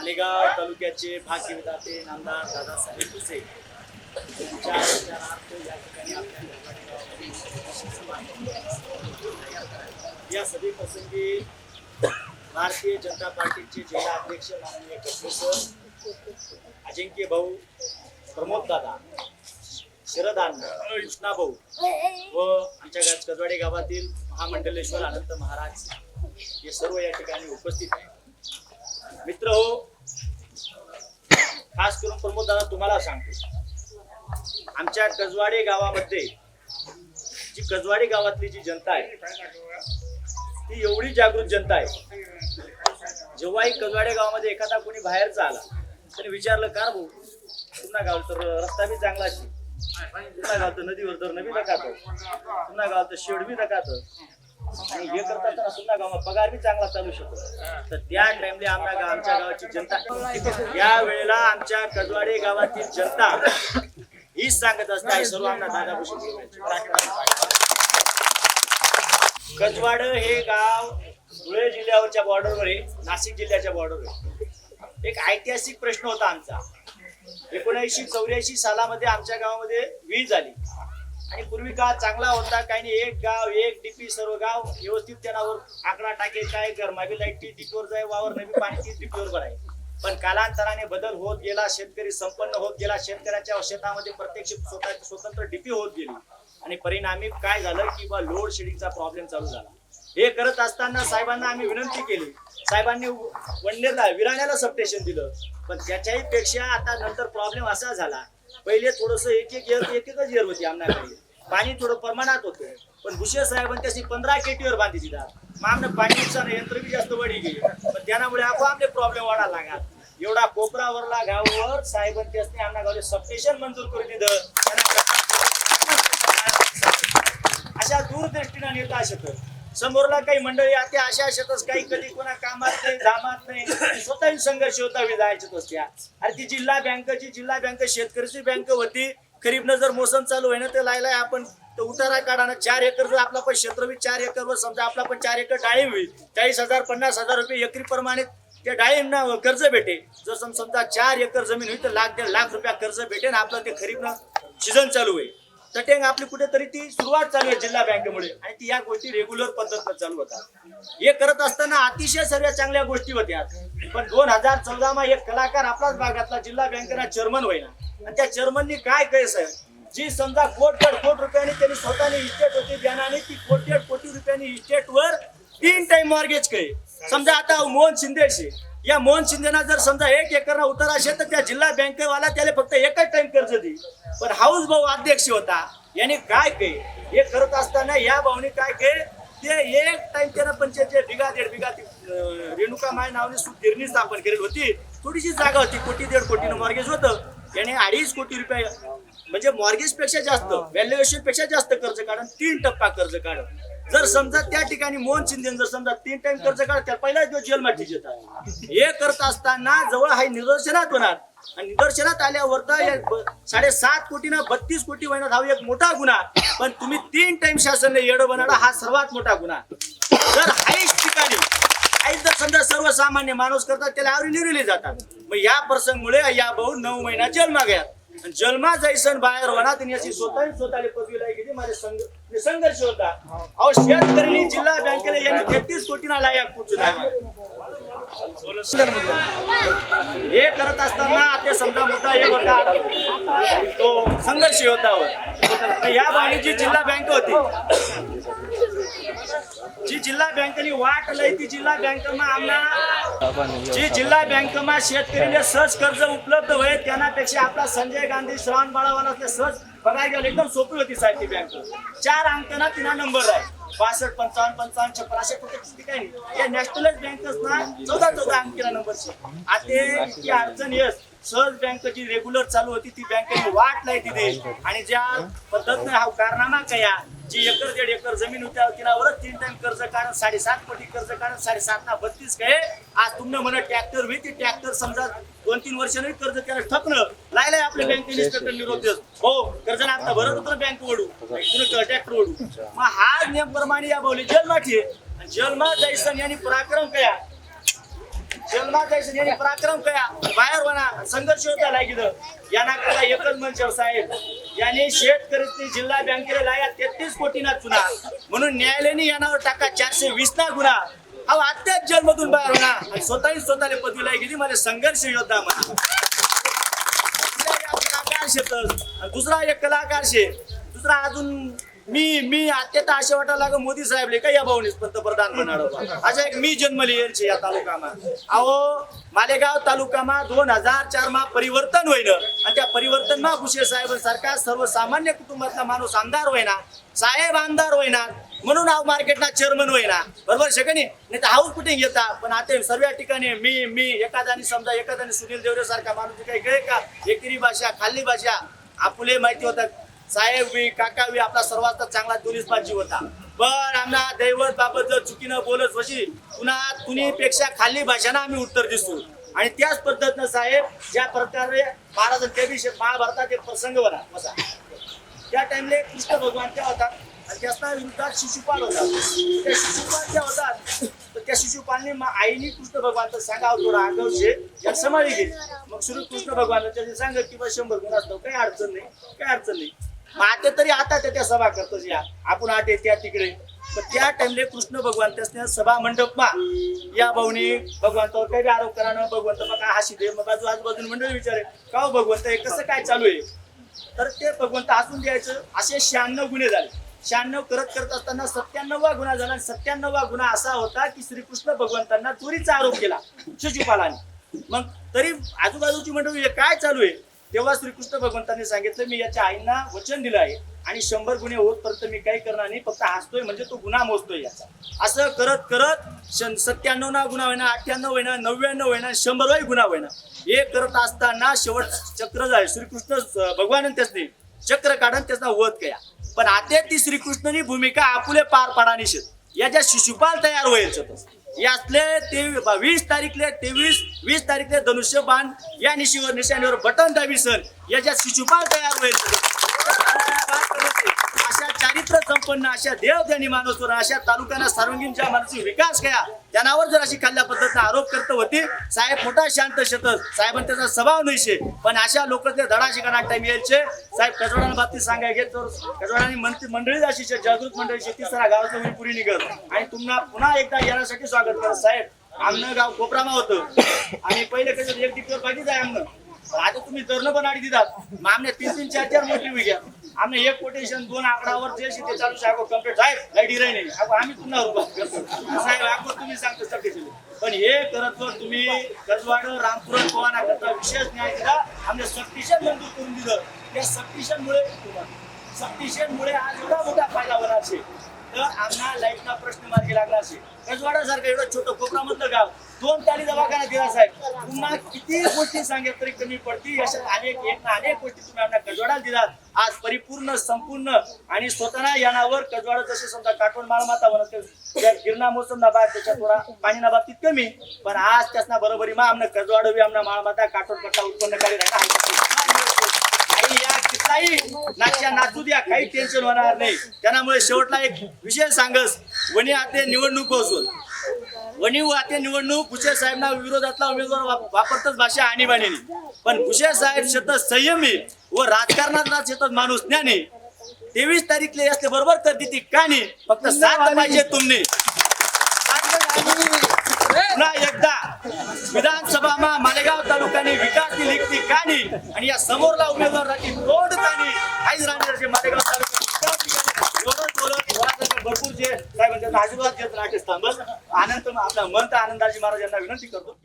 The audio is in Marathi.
मालेगाव तालुक्याचे भाग्यविधाते नामदार दादासाहेब भुसे यांच्या विचारार्थ या ठिकाणी आपल्या या सभी प्रसंगी भारतीय जनता पार्टीचे जिल्हा अध्यक्ष माननीय कपिल अजिंक्य भाऊ प्रमोद दादा शरदान कृष्णा भाऊ व आमच्या गाव कजवाडे गावातील महामंडलेश्वर अनंत महाराज हे सर्व या ठिकाणी उपस्थित आहेत. मित्र हो खास करून प्रमोद दादा तुम्हाला सांगतो. आमच्या कजवाडे गावामध्ये जी कजवाडे गावातली जी जनता आहे ती एवढी जागृत जनता आहे. जेव्हाही कजवाडे गावामध्ये एखादा कोणी बाहेरचा आला त्याने विचारलं का भाऊ पुन्हा गाव तर रस्ता बी चांगला अशी पुन्हा गाव तर नदीवर तर नवी दखात पुन्हा गाव तर शेड बी आणि हे करता तर पुन्हा गावात पगार बी चांगला चालू शकतो. तर त्या टाइमला आमच्या आमच्या गावाची जनता या वेळेला आमच्या कजवाडे गावातील जनता हीच सांगत असते सर्वांना सर्व कजवाड हे गाव धुळे जिल्ह्यावरच्या बॉर्डरवर आहे नाशिक जिल्ह्याच्या बॉर्डरवर एक ऐतिहासिक प्रश्न होता आमचा. एकोणऐंशी चौऱ्याऐंशी सालामध्ये आमच्या गावामध्ये वीज आली. आणि पूर्वी काळ चांगला होता काही नाही एक गाव एक डीपी सर्व गाव व्यवस्थित त्यावर आकडा टाके काय घर लाइट लाईटची डीपीवर जाय वावर नवी पाणी ती डीपीवर भराय. पण कालांतराने बदल होत गेला शेतकरी संपन्न होत गेला शेतकऱ्याच्या शेतामध्ये प्रत्येक स्वतः स्वतंत्र डीपी होत गेली. आणि परिणामी काय झालं की बा लोड शेडिंगचा प्रॉब्लेम चालू झाला. हे करत असताना साहेबांना आम्ही विनंती केली. साहेबांनी वडनेरला विराण्याला सबस्टेशन दिलं. पण त्याच्याही पेक्षा आता नंतर प्रॉब्लेम असा झाला पहिले थोडस एक एक इयर एक एकच इयर होती आमच्याकडे पाणी थोडं प्रमाणात होतं. पण भुषे साहेबांनी त्याची पंधरा केटीवर बांधी दिला मग आमनं पाणी नुकसान यंत्र बी जास्त वडी गेली. पण त्यामुळे आपोआप आपले प्रॉब्लेम वाढायला लागा एवढा कोपरावरला गावावर साहेबांनी त्यासनी आमच्या गावले सबस्टेशन मंजूर करून दिलं. अशा दूरदृष्टीनं नेता शकत समोरला काही मंडळी आता अशा शेतच काही कधी कोणा कामात नाही धामात नाही. स्वतःही संघर्ष होता जायच्यात असत्या अरे ती जिल्हा बँकची जिल्हा बँक शेतकरीची बँक होती. खरीपनं जर मोसम चालू आहे ना तर लायलाय आपण. तर उतारा काढा ना चार एकर जर आपला पण क्षेत्रबी चार एकर वर समजा आपला पण चार एकर डाळिंब होईल. चाळीस हजार पन्नास हजार रुपये एकरी प्रमाणे त्या डाळिंबना कर्ज भेटे जर समजा चार एकर जमीन होईल तर लाख दीड लाख रुपया कर्ज भेटे ना आपलं ते खरीपनं सीझन चालू आहे तटेंग आपली कुठेतरी ती सुरुवात चालू आहे जिल्हा बँकेमुळे. आणि ती या गोष्टी रेग्युलर पद्धतीनं चालू होतात. हे करत असताना अतिशय सर्व चांगल्या गोष्टी होत्या. पण दोन हजार चौदा मा एक कलाकार आपलाच भागातला जिल्हा बँकेला चेअरमन होईना. आणि त्या चेअरमननी काय केस आहे जी समजा कोट कोट रुपयांनी त्यांनी स्वतःने इस्टेट होती ज्ञानाने ती कोट कोटी रुपयांनी इस्टेटवर तीन टाइम मॉर्गेज काही समजा आता मोहन शिंदेशी या मोहन शिंदेना जर समजा एक एकरना उतार असेल तर त्या जिल्हा बँकेवाला त्याला फक्त एकच टाइम कर्ज दे पण हाऊस भाऊ अध्यक्ष होता याने काय के हे करत असताना या भाऊने काय के ते एक टाइम त्यानं पंचायत बिघा दीड बिघा रेणुका माय नावाने गिरणी स्थापन केलेली होती. थोडीशी जागा होती कोटी दीड कोटीनं मॉर्गेज होतं. याने अडीच कोटी रुपये म्हणजे मॉर्गेजपेक्षा जास्त व्हॅल्युएशनपेक्षा जास्त कर्ज काढून तीन टप्पा कर्ज काढून. जर समजा त्या ठिकाणी मोहन शिंदे जर समजा तीन टाइम कर्ज काढत त्या पहिलाच दिवस जेलमध्ये येतात हे करत असताना जवळ हा निदर्शनात होणार. आणि निदर्शनात आल्यावर तर साडेसात कोटी ना बत्तीस कोटी महिन्यात हा एक मोठा गुन्हा. पण तुम्ही तीन टाइम शासनने येडं बनवणं हा सर्वात मोठा गुन्हा. जर हाईच ठिकाणी हाईच जर समजा सर्वसामान्य माणूस करतात त्याला आवरी निरले जातात. मग या प्रसंगमुळे या भाऊ नऊ महिना जन्मा गया आणि जन्मा जायसन बाहेर होणार त्यांनी अशी स्वतः स्वतःला पदवी लागली माझ्या संघ संघर्ष होता. अहो शेतकरी जिल्हा बँकेला यांनी तेहतीस कोटीना लायक पोचून हे करत असताना ते समजा मोठा एक होता. तो संघर्ष होता या बाणी जी जिल्हा बँक होती. जी जिल्हा बँकेनी वाट लई ती जिल्हा बँकमा आमना जी जिल्हा बँकमा शेतकरीने सहज कर्ज उपलब्ध होय त्यांनापेक्षा आपला संजय गांधी श्रवण बाळावाला सहज बघायला गेलं एकदम सोपी होती साहेब ती बँक चार अंकना तिना नंबर आहे. बासष्ट पंचावन्न पंचावन्न छप्पन अशा कुठे ठिकाणी या नॅशनलाइज बँकच ना चौदा चौदा अंकीला नंबरची आता ती अडचण येस. सहज बँक जी रेग्युलर चालू होती ती बँकेने वाट नाही तिथे. आणि ज्या पद्धतीने हा कारनामा कया जी एकर दीड एकर जमीन होत्या तिलावरच तीन टाइम कर्ज काढून साडेसात कोटी कर्ज काढून साडेसात ना बत्तीस काय आज तुम्ही म्हणा ट्रॅक्टर होईल ती ट्रॅक्टर समजा दोन तीन वर्षांनी कर्ज त्याला ठपणं लायलाय आपल्या बँकेने इन्स्पेक्टर हो कर्ज ना आता भरत होतं बँक कुणी ट्रॅक्टर ओढू मग हा नियम प्रमाणे या बोली जन्माठी जन्मात जायसन यांनी पराक्रम कया जन्मात जायचं यांनी पराक्रम कया? बाहेर म्हणा संघर्ष होता लागिलं यांना करा एकच मंच साहेब। यांनी शेतकरी जिल्हा बँकेला लाया तेहतीस कोटी ना चुना। म्हणून न्यायालयाने यानावर टाका चारशे वीस ना गुन्हा अहो आत्याच जेलमधून बाहेर होणार आणि स्वतःही स्वतःला पदवीला गेली मला संघर्ष योद्धा म्हणा कलाकार शेतस दुसरा एक कलाकार शे दुसरा अजून मी मी अत्यंत असे वाटायला लागलं मोदी साहेबले का या भाऊनीच पंतप्रधान बनाडो अशा एक मी जन्मली यांचे या तालुकामा. अहो मालेगाव तालुकामा दोन हजार चार मा परिवर्तन होईन आणि त्या परिवर्तन मा भुसे साहेब सारखा सर्वसामान्य कुटुंबातला माणूस आमदार होईना साहेब आमदार होईना म्हणून हा मार्केटला चेअरमन होईना बरोबर शकणी नाही? तर हाऊस कुठे घेता? पण आता सर्व ठिकाणी मी मी एखाद्याने समजा एखाद्याने सुनील देवरे सारखा माणूस काही कळे का? एकेरी भाषा खाल्ली भाषा. आपले माहिती होतात. साहेब बी काका आपला सर्वात चांगला पोलीस पाहिजे होता. पण आमना दैवत बाबत जर चुकीनं बोलत वशी पुन्हा कुणी पेक्षा खाल्ली भाषानं आम्ही उत्तर दिसतो आणि त्याच पद्धतीनं साहेब ज्या प्रकारे महाराज ते बी महाभारतात एक प्रसंग बरा बसा. त्या टाइमले कृष्ण भगवान त्या होतात आणि त्याचा युद्धात शिशुपाल होता. त्या शिशुपाल त्या होतात तर त्या शिशुपालने आईने कृष्ण भगवान सांगावं थोडा आगवशे या समाधी घे मग श्री कृष्ण भगवान त्याने सांगत की शंभर गुण असतो काही अडचण नाही काही अडचण नाही. मग आता तरी आता त्या सभा करतोच या आपण आटे त्या तिकडे. पण त्या टाइमले कृष्ण भगवान त्यासने सभा मंडप मा या भाऊनी भगवंतावर काही आरोप करा ना भगवंत मग हाशी दे मग बाजू आजूबाजून मंडळी विचारे का हो भगवंत हे? कसं काय चालू आहे? तर ते भगवंत असून द्यायचं. असे शहाण्णव गुन्हे झाले. शहाण्णव करत करत असताना सत्त्याण्णववा गुन्हा झाला आणि सत्त्याण्णववा गुन्हा असा होता की श्रीकृष्ण भगवंतांना चोरीचा आरोप केला. शिशुपालाने. मग तरी आजूबाजूची मंडळी काय चालू आहे? तेव्हा श्रीकृष्ण भगवंतांनी सांगितलं मी याच्या आईंना वचन दिलं आहे आणि शंभर गुन्हे होतपर्यंत मी काही करणार नाही फक्त हसतोय म्हणजे तो गुन्हा मोजतोय याचा. असं करत करत सत्त्याण्णव ना गुन्हा होईना अठ्ठ्याण्णव होईना नव्याण्णव होईना शंभरवाही गुन्हा होईना. हे करत असताना शेवट चक्र जाय श्रीकृष्ण भगवान त्यासनी चक्र काढून त्याचा वध कया पण आता ती श्रीकृष्णनी भूमिका आपुले पार पाडानी निषेध याच्या शिशुपाल तयार व्हायचं यातले ते वीस तारीखले तेवीस वीस तारीखले धनुष्यबाण या निशीवर निशाणीवर बटन दाबी सण याच्यात शिशुपाल तयार होईल. अशा चारित्र संपन्न अशा देव माणूसवर अशा तालुक्यांना सार्वजनिक माणूस विकास घ्या त्यांनावर जर अशी खाल्ल्या पद्धतीने आरोप करत होती साहेब मोठा शांत शतक साहेबांनी त्याचा स्वभाव नाहीशे पण अशा लोकांचे धडा शिकणार टाइम यायचे. साहेब कजवडांना बाबतीत सांगायचे तर कजवडांनी मंत्री मंडळी अशी जागृत मंडळी शेती सरा गावाचं होईल पुरी निघत. आणि तुम्हाला पुन्हा एकदा येण्यासाठी स्वागत करत साहेब. आमनं गाव कोपरामा होतं. आणि पहिले कसं एक दिवस बाकी आहे आमनं. आता तुम्ही जरण पण आडी दिलात मग आमने तीन तीन चार चार मोठी घ्या आम्ही एक कोटेशन दोन आकडावर जे शेती चालू आहे कंप्लीट साहेब लाइट राही नाही. अगो आम्ही पुन्हा रुपा करतो साहेब अगो तुम्ही सांगतो सगळे पण हे करत वर तुम्ही गजवाड रामपुरण पोवाना करता विशेष न्याय दिला. आम्ही सक्तिशन मंजूर करून दिलं. या सक्तिशनमुळे सक्तिशनमुळे आज एवढा मोठा फायदा होणार असेल तर आम्हाला लाईटचा प्रश्न मार्गी लागला असेल. गजवाडासारखं एवढं छोटं कोपरामधलं गाव दोन ताली दवाखाना दिला साहेब. पुन्हा किती गोष्टी सांगत तरी कमी पडती अशा अनेक एक ना अनेक गोष्टी तुम्ही आम्हाला कजवाडाला दिलात. आज परिपूर्ण संपूर्ण आणि स्वतःना यानावर कजवाडा जसे समजा काटवण माळमाता म्हणत त्या गिरणा मोसम ना बाहेर त्याच्या थोडा पाणी ना बाबतीत कमी. पण आज त्यासना बरोबरी मा आमनं कजवाडवी आमना माळमाता काटवण कट्टा उत्पन्न करी काही किताई नाच्या नाचू द्या काही टेन्शन होणार नाही. त्यामुळे शेवटला एक विषय सांगस वणी आते निवडणूक असून वणी आते निवडणूक भुसे साहेबांना विरोधातला उमेदवार वाप- वापरतच भाषा आणीबाणीने. पण भुसे साहेब शेतात संयमी व राजकारणातला शेतात माणूस ज्ञानी. तेवीस तारीखले असले बरोबर तर ती का नाही फक्त साथ पाहिजे तुम्ही. पुन्हा एकदा महात्मा मालेगाव तालुक्याने विकास लिखती कानी आणि या समोरला उमेदवाराची तोड कानी आईज राहण्याचे मालेगाव तालुक्यात भरपूर जे काय म्हणतात आशीर्वाद घेत राहते बस आनंद आपला मन तर आनंदाजी महाराज यांना विनंती करतो.